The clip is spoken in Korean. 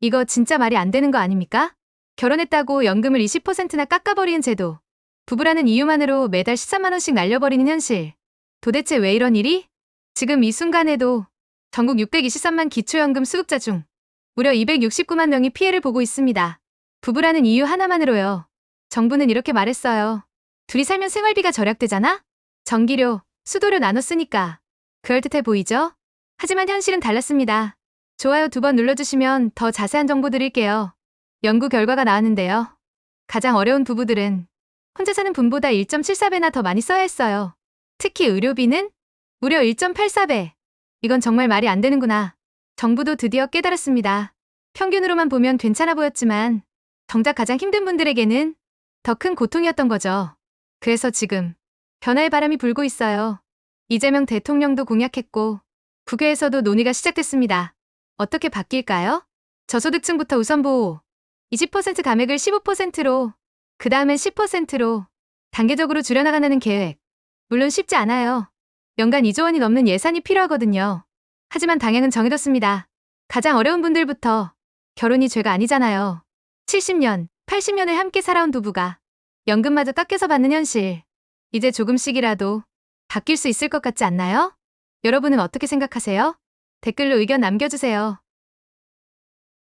이거 진짜 말이 안 되는 거 아닙니까? 결혼했다고 연금을 20%나 깎아버리는 제도. 부부라는 이유만으로 매달 13만원씩 날려버리는 현실. 도대체 왜 이런 일이? 지금 이 순간에도 전국 623만 기초연금 수급자 중 무려 269만 명이 피해를 보고 있습니다. 부부라는 이유 하나만으로요. 정부는 이렇게 말했어요. 둘이 살면 생활비가 절약되잖아? 전기료, 수도료 나눠 쓰니까. 그럴듯해 보이죠? 하지만 현실은 달랐습니다. 좋아요 두 번 눌러주시면 더 자세한 정보 드릴게요. 연구 결과가 나왔는데요. 가장 어려운 부부들은 혼자 사는 분보다 1.74배나 더 많이 써야 했어요. 특히 의료비는 무려 1.84배. 이건 정말 말이 안 되는구나. 정부도 드디어 깨달았습니다. 평균으로만 보면 괜찮아 보였지만 정작 가장 힘든 분들에게는 더 큰 고통이었던 거죠. 그래서 지금 변화의 바람이 불고 있어요. 이재명 대통령도 공약했고 국회에서도 논의가 시작됐습니다. 어떻게 바뀔까요? 저소득층부터 우선 보호. 20% 감액을 15%로, 그 다음엔 10%로 단계적으로 줄여나가는 계획. 물론 쉽지 않아요. 연간 2조 원이 넘는 예산이 필요하거든요. 하지만 방향은 정해졌습니다. 가장 어려운 분들부터 결혼이 죄가 아니잖아요. 70년, 80년을 함께 살아온 부부가 연금마저 깎여서 받는 현실. 이제 조금씩이라도 바뀔 수 있을 것 같지 않나요? 여러분은 어떻게 생각하세요? 댓글로 의견 남겨주세요.